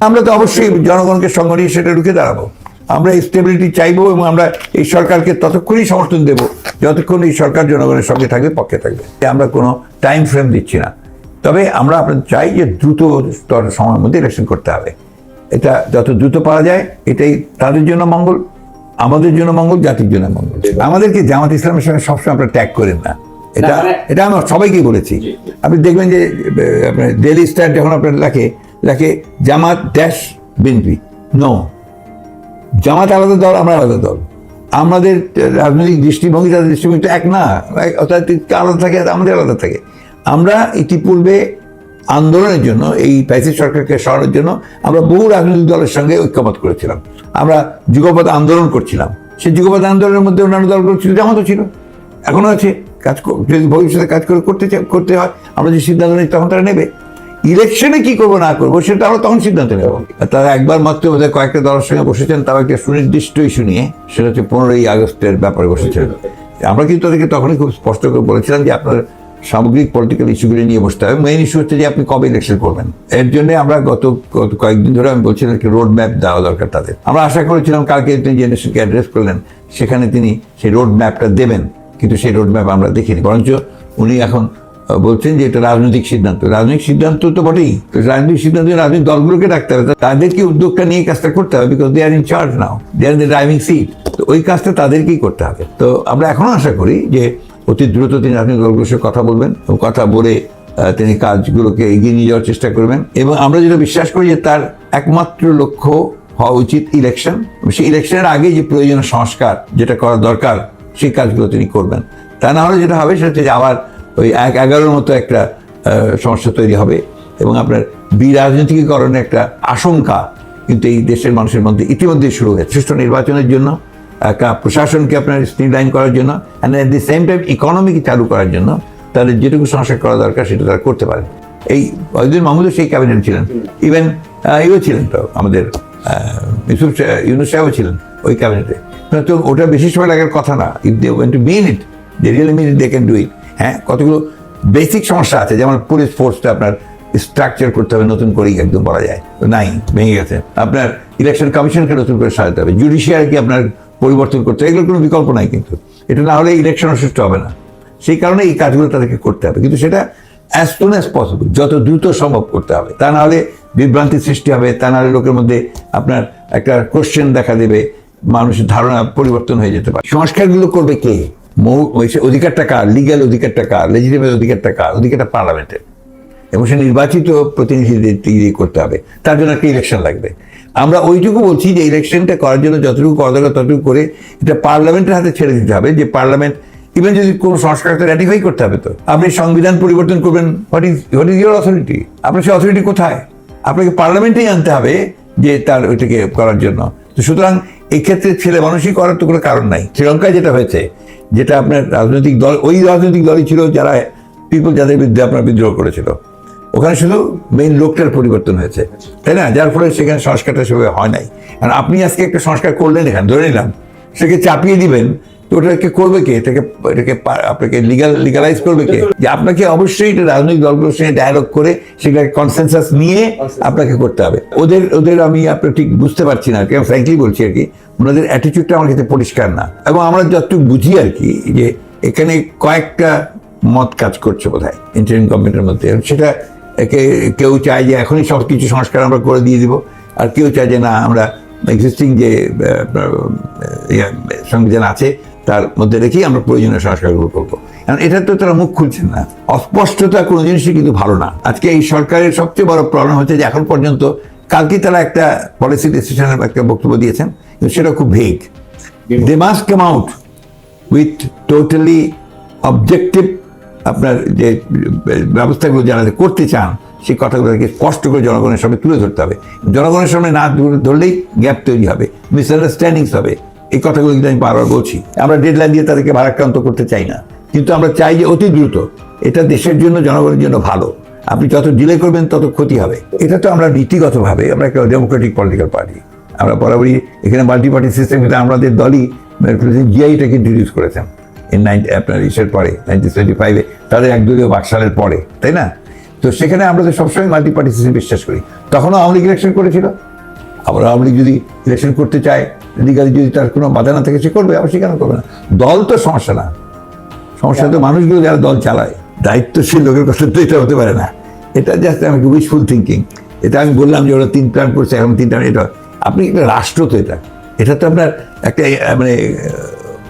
আমরা তো অবশ্যই জনগণকে সঙ্গে নিয়ে সেটা রুখে দাঁড়াবো। আমরা স্টেবিলিটি চাইব এবং আমরা এই সরকারকে ততক্ষণই সমর্থন দেব যতক্ষণ এই সরকার জনগণের সঙ্গে থাকবে পক্ষে থাকবে। আমরা কোনো টাইম ফ্রেম দিচ্ছি না। তবে আমরা আপনাদের চাই যে দ্রুত স্তর সময়ের মধ্যে ইলেকশন করতে হবে। এটা যত দ্রুত পারা যায় এটাই তাদের জন্য মঙ্গল আমাদের জন্য মঙ্গল জাতির জন্য মঙ্গল। আমাদেরকে জামাত ইসলামের সঙ্গে সবসময় আপনারা ট্যাগ করেন না। এটা মানে- এটা আমরা সবাইকেই বলেছি। আপনি দেখবেন যে আপনার ডেলি স্টার যখন আপনার লেখে লেখে Jamaat dash BNP. No Jamaat আলাদা দল, আমরা আলাদা দল। আমাদের রাজনৈতিক দৃষ্টিভঙ্গি, তাদের দৃষ্টিভঙ্গি এক না। অর্থাৎ আলাদা থাকে আমাদের আলাদা থাকে। আমরা ইতিপূর্বে আন্দোলনের জন্য, এই প্যাসিভ সরকারকে সরানোর জন্য, আমরা বহু রাজনৈতিক দলের সঙ্গে ঐক্যমত করেছিলাম। আমরা যুগপথ আন্দোলন করছিলাম। সেই যুগপথ আন্দোলনের মধ্যে অন্যান্য দলগুলো ছিল, জামাতও ছিল। এখনও আছে। কাজ যদি ভবিষ্যতে কাজ করে করতে করতে হয়, আমরা যে সিদ্ধান্ত নিই তখন তারা নেবে। ইলেকশনে কি করব, না করব, সেটা আমরা তখন সিদ্ধান্ত নেব। তারা একবার মাত্র বোধহয় কয়েকটা দলের সঙ্গে বসেছেন, তারা একটা সুনির্দিষ্ট ইস্যু নিয়ে সেটা হচ্ছে পনেরোই আগস্টের ব্যাপারে বসেছিলেন আমরা কিন্তু তাদেরকে তখনই খুব স্পষ্ট করে বলেছিলাম যে আপনার সামগ্রিক পলিটিক্যাল ইস্যুগুলি নিয়ে বসতে হবে। মেইন ইস্যু হচ্ছে যে আপনি কবে ইলেকশন করবেন। এর জন্য আমরা গত গত কয়েকদিন ধরে আমি বলছিলাম কি রোড ম্যাপ দেওয়া দরকার তাদের। আমরা আশা করেছিলাম কালকে তিনি জেনারেশনকে অ্যাড্রেস করলেন, সেখানে তিনি সেই রোড ম্যাপটা দেবেন, কিন্তু সেই রোড ম্যাপ আমরা দেখিনি। বরঞ্চ উনি এখন বলছেন যে এটা রাজনৈতিক সিদ্ধান্ত। রাজনৈতিক সিদ্ধান্ত তো বটেই। তো রাজনৈতিক সিদ্ধান্ত রাজনৈতিক দলগুলোকে রাখতে হবে। তাদেরকে উদ্যোগটা নিয়ে কাজটা করতে হবে because they are in charge now they are the driving seat তো ওই কাজটা তাদেরকেই করতে হবে। তো আমরা এখনও আশা করি যে অতি দ্রুত তিনি রাজনৈতিক দলগুলোর সাথে কথা বলবেন এবং কথা বলে তিনি কাজগুলোকে এগিয়ে নিয়ে যাওয়ার চেষ্টা করবেন। এবং আমরা যেটা বিশ্বাস করি যে তার একমাত্র লক্ষ্য হওয়া উচিত ইলেকশন সেই ইলেকশনের আগে যে প্রয়োজনীয় সংস্কার যেটা করা দরকার, সেই কাজগুলো তিনি করবেন। তা না হলে যেটা হবে সেটা হচ্ছে যে আবার ওই এক এগারোর মতো একটা সমস্যা তৈরি হবে এবং আপনার বিরাজনীতিকরণের একটা আশঙ্কা কিন্তু এই দেশের মানুষের মধ্যে ইতিমধ্যে শুরু হয়েছে। সুষ্ঠু নির্বাচনের জন্য, একটা প্রশাসনকে আপনার স্ট্রিমলাইন করার জন্য and at the same time ইকোনমিকে চালু করার জন্য তাদের যেটুকু সংস্কার করা দরকার সেটা তারা করতে পারেন। এই ওইদিন মাহমুদও সেই ক্যাবিনেট ছিলেন। ইভেন ইও ছিলেন তো আমাদের ইউসুফ ইউনুস সাহেবও ছিলেন ওই ক্যাবিনেটে তো ওটা বেশি সময় লাগার কথা না। If they want to mean it they really mean it they can do it হ্যাঁ? কতগুলো বেসিক সমস্যা আছে, যেমন পুলিশ ফোর্সটা আপনার স্ট্রাকচার করতে হবে, নতুন করেই একদম বলা যায়। নাই, ভেঙে গেছে। আপনার ইলেকশন কমিশনকে নতুন করে সাজাতে হবে। জুডিশিয়ারকে আপনার পরিবর্তন করতে হবে। এগুলোর কোনো বিকল্প নাই কিন্তু। এটা না হলে ইলেকশন সুষ্ঠু হবে না। সেই কারণে এই কাজগুলো তাদেরকে করতে হবে। কিন্তু সেটা অ্যাজ সুন অ্যাজ পসিবল যত দ্রুত সম্ভব করতে হবে। তা না হলে বিভ্রান্তি সৃষ্টি হবে, তা না হলে লোকের মধ্যে আপনার একটা কোশ্চেন দেখা দেবে, মানুষের ধারণা পরিবর্তন হয়ে যেতে পারে। সংস্কারগুলো করবে কে? অধিকারটা কার? লিগ্যাল অধিকারটা কার? লেজিটিমেট অধিকারটা কার? অধিকারটা পার্লামেন্টের এবং সে নির্বাচিত প্রতিনিধিদের দিয়ে করতে হবে। তার জন্য একটা ইলেকশন লাগবে। আমরা ওইটুকু বলছি যে ইলেকশনটা করার জন্য যতটুকু করা দরকার ততটুকু করে এটা পার্লামেন্টের হাতে ছেড়ে দিতে হবে। যে পার্লামেন্ট ইভেন যদি কোনো সংস্কারকে র্যাটিফাই করতে হবে তো। আপনি সংবিধান পরিবর্তন করবেন what is what is your authority আপনার সেই অথরিটি কোথায়? আপনাকে পার্লামেন্টেই আনতে হবে যে তার ওইটাকে করার জন্য। তো সুতরাং এই ক্ষেত্রে ছেলে মানুষই করার তো কোনো কারণ নাই। শ্রীলঙ্কায় যেটা হয়েছে, যেটা আপনার রাজনৈতিক দল, ওই রাজনৈতিক দলই ছিল যারা পিপল যাদের বিরুদ্ধে আপনার বিদ্রোহ করেছিল। ওখানে শুধু মেইন লোকটার পরিবর্তন হয়েছে। তাই না? যার ফলে সেখানে সংস্কারটা সেভাবে হয় নাই। কারণ আপনি আজকে একটা সংস্কার করলেন এখানে, ধরে নিলাম। সেকে চাপিয়ে দিবেন তো ওটাকে করবে কে? এটাকে এটাকে আপনাকে লিগাল লিগালাইজ করবে কে? যে আপনাকে অবশ্যই এটা রাজনৈতিক দলগুলোর সঙ্গে ডায়ালগ করে সেটাকে কনসেনসাস নিয়ে আপনাকে করতে হবে। ওদের ওদের আমি আপনার ঠিক বুঝতে পারছি না কেন ফ্র্যাঙ্কলি বলছি আর কি, ওনাদের অ্যাটিটিউডটা আমার কাছে পরিষ্কার না। এবং আমরা যতটুকু বুঝি আর কি, যে এখানে কয়েকটা মত কাজ করছে বোধ হয় ইন্টারিম গভর্নমেন্টের মধ্যে সেটা একে কেউ চায় যে এখনই সব কিছু সংস্কার আমরা করে দিয়ে দিব, আর কেউ চায় যে না, আমরা এক্সিস্টিং যে সংবিধান আছে তার মধ্যে রেখেই আমরা প্রয়োজনীয় সংস্কারগুলো করব। কারণ এটা তো তারা মুখ খুলছেন না। অস্পষ্টতা কোনো জিনিসই কিন্তু ভালো না। আজকে এই সরকারের সবচেয়ে বড় প্রবলেম হচ্ছে যে এখন পর্যন্ত কালকে তারা একটা পলিসি ডিসিশনের একটা বক্তব্য দিয়েছেন কিন্তু সেটা খুব vague they must come out with totally objective আপনার যে ব্যবস্থাগুলো যারা করতে চান সেই কথাগুলোকে স্পষ্ট করে জনগণের সামনে তুলে ধরতে হবে। জনগণের সামনে না তুলে ধরলেই গ্যাপ তৈরি হবে মিসআন্ডারস্ট্যান্ডিংস হবে। এই কথাগুলো কিন্তু আমি বারবার বলছি। আমরা ডেডলাইন দিয়ে তাদেরকে ভারাক্রান্ত করতে চাই না। কিন্তু আমরা চাই যে অতি দ্রুত এটা দেশের জন্য, জনগণের জন্য ভালো। আপনি যত ডিলে করবেন, তত ক্ষতি হবে। এটা তো আমরা নীতিগতভাবে, আমরা একটা ডেমোক্রেটিক পলিটিক্যাল পার্টি আমরা বরাবরই এখানে মাল্টি পার্টি সিস্টেম কিন্তু আমাদের দলই জিআইটাকে ইন্ট্রোডিউস করেছেন। ইন নাইন আপনার ইসের পরে নাইনটিন সেভেন্টি ফাইভে তাদের এক একদলীয় বাকশালের পরে, তাই না? তো সেখানে আমরা তো সবসময় মাল্টি পার্টি সিস্টেম বিশ্বাস করি। তখনও আওয়ামী লীগ ইলেকশন করেছিল। আবার আওয়ামী লীগ যদি ইলেকশন করতে চায় লিগালি যদি তার কোনো বাধা না থাকে সে করবে আবার সে কেন করবে না? দল তো সমস্যা না। সমস্যা তো মানুষগুলো যারা দল চালায় দায়িত্বশীল লোকের কথা তো এটা হতে পারে না। এটা জাস্ট আমাকে উইশফুল থিঙ্কিং এটা আমি বললাম যে ওরা তিন প্ল্যান করছে এখন তিনটা এটা আপনি একটা রাষ্ট্র তো এটা। এটা তো আপনার একটা মানে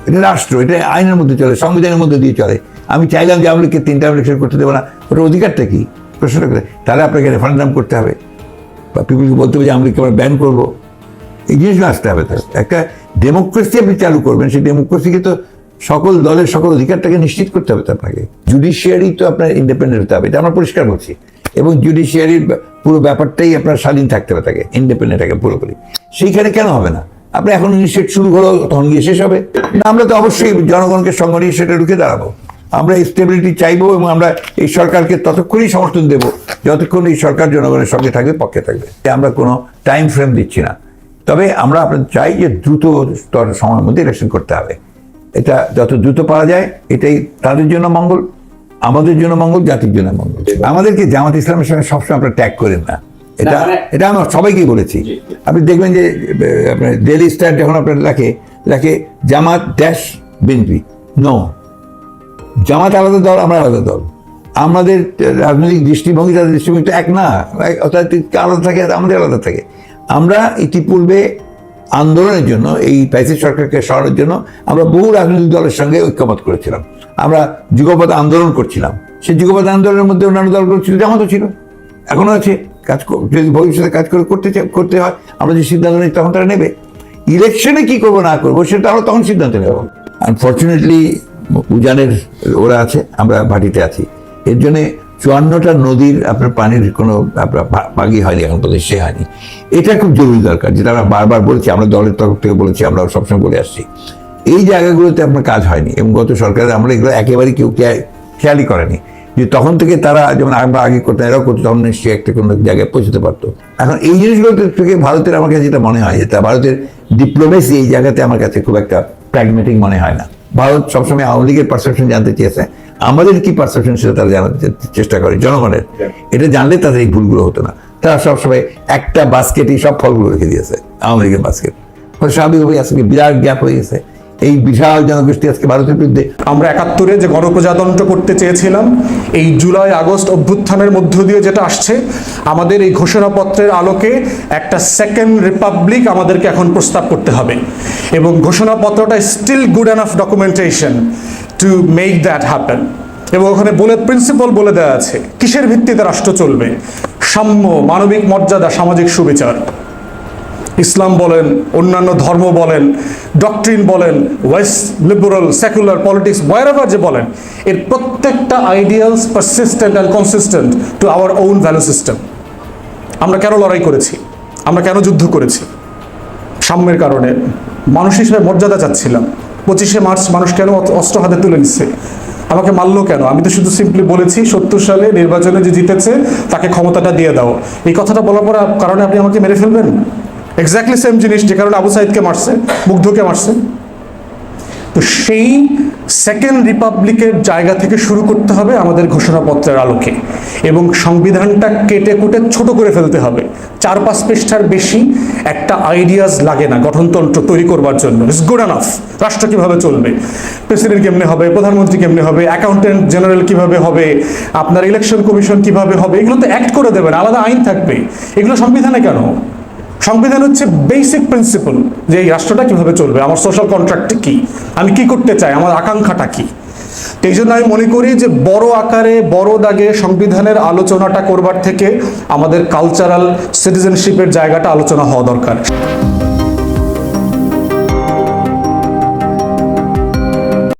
এটা রাষ্ট্র এটা আইনের মধ্যে চলে সংবিধানের মধ্যে দিয়ে চলে। আমি চাইলাম যে আওয়ামী লীগকে তিনটা ইলেকশন করতে দেবো না। ওটার অধিকারটা কি? প্রশ্নটা করে তাহলে আপনাকে রেফারেন্ডাম করতে হবে। বা পিপুলকে বলতে হবে যে আমরা আমরা ব্যান করব, এই জিনিসগুলো আসতে হবে তো। একটা ডেমোক্রেসি আপনি চালু করবেন, সেই ডেমোক্রেসিকে তো সকল দলের সকল অধিকারটাকে নিশ্চিত করতে হবে তো আপনাকে। জুডিশিয়ারি তো আপনার ইন্ডিপেন্ডেন্ট হতে হবে, এটা আমরা পরিষ্কার বলছি। এবং জুডিশিয়ারির পুরো ব্যাপারটাই আপনার স্বাধীন থাকতে হবে তাকে ইন্ডিপেন্ডেন্ট থাকে পুরোপুরি। সেইখানে কেন হবে না? আপনি এখন ইনিশিয়েট শুরু হলো, তখন গিয়ে শেষ হবে। না আমরা তো অবশ্যই জনগণকে সঙ্গে সেটা ঢুকে দাঁড়াবো। আমরা স্টেবিলিটি চাইব এবং আমরা এই সরকারকে ততক্ষণই সমর্থন দেব যতক্ষণ এই সরকার জনগণের সঙ্গে থাকবে পক্ষে থাকবে। আমরা কোনো টাইম ফ্রেম দিচ্ছি না। তবে আমরা আপনার চাই যে দ্রুত স্তর সময়ের মধ্যে ইলেকশন করতে হবে। এটা যত দ্রুত পারা যায় এটাই তাদের জন্য মঙ্গল আমাদের জন্য মঙ্গল জাতির জন্য মঙ্গল। আমাদেরকে জামাত ইসলামের সঙ্গে সবসময় আপনারা ট্যাগ করেন না। এটা এটা আমরা সবাইকেই বলেছি। আপনি দেখবেন যে আপনার ডেলি স্টার যখন আপনার লেখে লেখে Jamaat dash BNP. No Jamaat আলাদা দল, আমরা আলাদা দল। আমাদের রাজনৈতিক দৃষ্টিভঙ্গি, তাদের দৃষ্টিভঙ্গিটা এক না। অর্থাৎ আলাদা থাকে আমাদের আলাদা থাকে। আমরা ইতিপূর্বে আন্দোলনের জন্য, এই প্যাসিস সরকারকে সরানোর জন্য, আমরা বহু রাজনৈতিক দলের সঙ্গে ঐক্যমত করেছিলাম। আমরা যুগপথ আন্দোলন করছিলাম। সেই যুগপথ আন্দোলনের মধ্যে অন্যান্য দলগুলো ছিল, জামাতও ছিল। এখনও আছে। কাজ যদি ভবিষ্যতে কাজ করে করতে করতে হয়, আমরা যে সিদ্ধান্ত নিই, তখন তারা নেবে। ইলেকশনে কী করব, না করব, সেটা আমরা তখন সিদ্ধান্ত নেব। আনফর্চুনেটলি উজানের ওরা আছে, আমরা ভাটিতে আছি। এর জন্যে চুয়ান্নটা নদীর আপনার পানির কোনো, আপনার ভাগই হয়নি এখন পর্যন্ত, সে হয়নি। এটা খুব জরুরি দরকার, যেটা আমরা বারবার বলেছি, আমরা দলের তরফ থেকে বলেছি, আমরা সবসময় বলে আসছি। এই জায়গাগুলোতে আপনার কাজ হয়নি, এবং গত সরকারের আমরা এগুলো একেবারেই কেউ খেয়া- খেয়ালই করেনি। যে তখন থেকে তারা যেমন আমরা আগে করতাম এরাও করতো, তখন নিশ্চয়ই একটা কোনো জায়গায় পৌঁছতে পারতো। এখন এই জিনিসগুলো থেকে ভারতের আমার কাছে যেটা মনে হয়, যে তা ভারতের ডিপ্লোমেসি এই জায়গাতে আমার কাছে খুব একটা প্র্যাগমেটিক মনে হয় না। ভারত সবসময় আওয়ামী লীগের পারসেপশন জানতে চেয়েছে। আমাদের কি পারসেপশন সেটা তারা জানার চেষ্টা করে, জনগণের। এটা জানলে তাদের এই ভুলগুলো হতো না। তারা সবসময় একটা বাস্কেটই সব ফলগুলো রেখে দিয়েছে, আওয়ামী লীগের বাস্কেট স্বাভাবিকভাবেই স্বাভাবিকভাবে আজকে বিরাট গ্যাপ হয়ে গেছে। এই বিশাল জনগোষ্ঠী আজকে ভারতের বিরুদ্ধে। আমরা একাত্তরে যে গণপ্রজাতন্ত্র করতে চেয়েছিলাম, এই জুলাই আগস্ট অভ্যুত্থানের মধ্য দিয়ে যেটা আসছে, আমাদের এই ঘোষণাপত্রের আলোকে একটা সেকেন্ড রিপাবলিক আমাদেরকে এখন প্রস্তাব করতে হবে। এবং ঘোষণাপত্রটা still good enough documentation to make that happen এবং ওখানে বলে প্রিন্সিপাল বলে দেওয়া আছে, কিসের ভিত্তিতে রাষ্ট্র চলবে? সাম্য, মানবিক মর্যাদা, সামাজিক সুবিচার। ইসলাম বলেন, অন্যান্য ধর্ম বলেন ডক্ট্রিন বলেন west liberal secular politics or যে বলেন, এর প্রত্যেকটা ideals persistent and consistent to our own value system আমরা কেন লড়াই করেছি? আমরা কেন যুদ্ধ করেছি? সাম্যের কারণে মানুষ হিসেবে মর্যাদা চাচ্ছিলাম। পঁচিশে মার্চ মানুষ কেন অস্ত্র হাতে তুলে নিচ্ছে? আমাকে মারলো কেন? আমি তো শুধু সিম্পলি বলেছি, সত্তর সালে নির্বাচনে যে জিতেছে, তাকে ক্ষমতাটা দিয়ে দাও। এই কথাটা বলার পর কারণে আপনি আমাকে মেরে ফেলবেন? এক্স্যাক্টলি সেম জিনিস, যে কারণে আবু সাইদকে মারছে, মুগ্ধকে মারছে। তো সেই সেকেন্ড রিপাবলিকের জায়গা থেকে শুরু করতে হবে আমাদের ঘোষণাপত্রের আলোকে। এবং সংবিধানটা কেটে কুটে ছোট করে ফেলতে হবে। চার পাঁচ পৃষ্ঠার বেশি একটা আইডিয়াস লাগে না, গঠনতন্ত্র তৈরি করবার জন্য। ইটস গুড আনাফ রাষ্ট্র কীভাবে চলবে? প্রেসিডেন্ট কেমনে হবে? প্রধানমন্ত্রী কেমনে হবে? অ্যাকাউন্টেন্ট জেনারেল কীভাবে হবে? আপনার ইলেকশন কমিশন কীভাবে হবে? এগুলো তো অ্যাক্ট করে দেবেন আলাদা আইন থাকবে। এগুলো সংবিধানে কেন? সংবিধান হচ্ছে বেসিক প্রিন্সিপল যে এই রাষ্ট্রটা কীভাবে চলবে, আমার সোশ্যাল কন্ট্রাক্ট কি, আমি কি করতে চাই, আমার আকাঙ্ক্ষাটা কি? এই জন্য আমি মনে করি যে বড় আকারে, বড় দাগে সংবিধানের আলোচনাটা করবার থেকে আমাদের কালচারাল সিটিজেনশিপের জায়গাটা আলোচনা হওয়া দরকার।